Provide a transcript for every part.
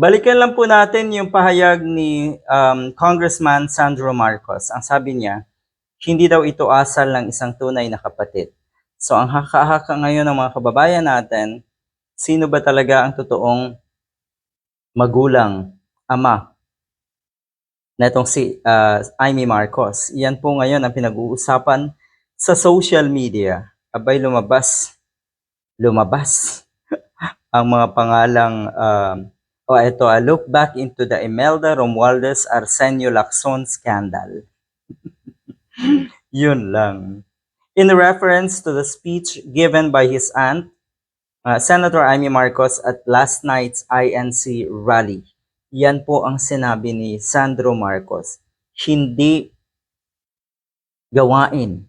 Balikan lang po natin yung pahayag ni um, Congressman Sandro Marcos. Ang sabi niya, hindi daw ito asal ng isang tunay na kapatid. So ang haka-haka ngayon ng mga kababayan natin, sino ba talaga ang totoong magulang, ama, na itong si uh, Amy Marcos. Yan po ngayon ang pinag-uusapan sa social media. Abay lumabas, lumabas ang mga pangalang um, o ito, a look back into the Imelda Romualdez Arsenio Lacson scandal. Yun lang. In reference to the speech given by his aunt, uh, Senator Amy Marcos at last night's INC rally. Yan po ang sinabi ni Sandro Marcos. Hindi gawain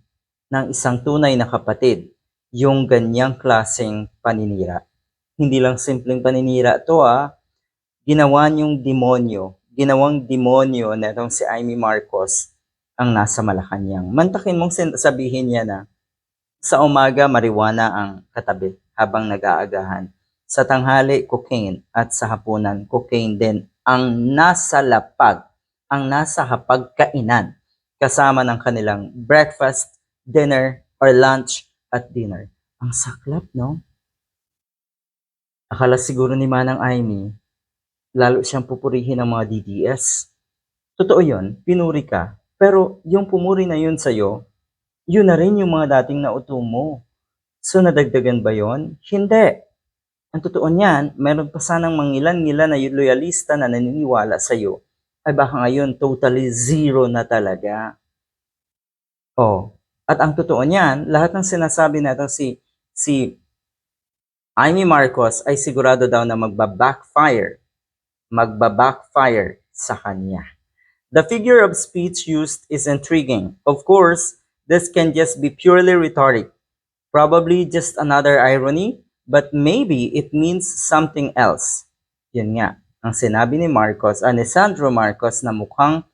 ng isang tunay na kapatid yung ganyang klaseng paninira. Hindi lang simpleng paninira to ah, ginawa niyong demonyo, ginawang demonyo na itong si Amy Marcos ang nasa Malacanang. Mantakin mong sabihin niya na sa umaga marijuana ang katabi habang nag-aagahan. Sa tanghali, cocaine at sa hapunan, cocaine din ang nasa lapag, ang nasa hapagkainan kasama ng kanilang breakfast, dinner, or lunch at dinner. Ang saklap, no? Akala siguro ni Manang Amy, lalo siyang pupurihin ng mga DDS. Totoo yun, pinuri ka. Pero yung pumuri na yun sa'yo, yun na rin yung mga dating nauto mo. So nadagdagan ba yon? Hindi. Ang totoo niyan, meron pa sanang mangilan-ngilan na loyalista na naniniwala sa'yo, ay baka ngayon totally zero na talaga. Oh, at ang totoo niyan, lahat ng sinasabi natin si si Amy Marcos ay sigurado daw na magba-backfire magba-backfire sa kanya. The figure of speech used is intriguing. Of course, this can just be purely rhetoric, probably just another irony, but maybe it means something else. Yun nga, ang sinabi ni Marcos, Alessandro Marcos na mukhang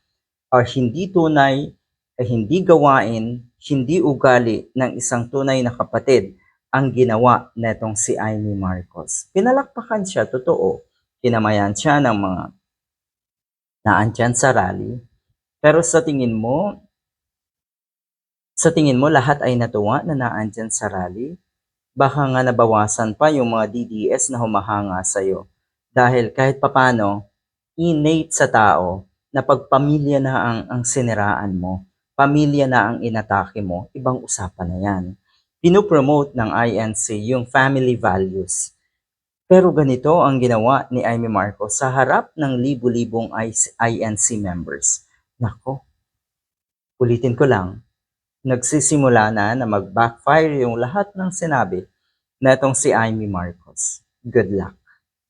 uh, hindi tunay, eh, hindi gawain, hindi ugali ng isang tunay na kapatid ang ginawa netong si Amy Marcos. Pinalakpakan siya, totoo kinamayan siya ng mga naandyan sa rally. Pero sa tingin mo, sa tingin mo lahat ay natuwa na naandyan sa rally? Baka nga nabawasan pa yung mga DDS na humahanga sa'yo. Dahil kahit papano, innate sa tao na pagpamilya na ang, ang siniraan mo, pamilya na ang inatake mo, ibang usapan na yan. Pinopromote ng INC yung family values pero ganito ang ginawa ni Amy Marcos sa harap ng libu-libong INC members. Nako, ulitin ko lang, nagsisimula na na mag-backfire yung lahat ng sinabi na itong si Amy Marcos. Good luck.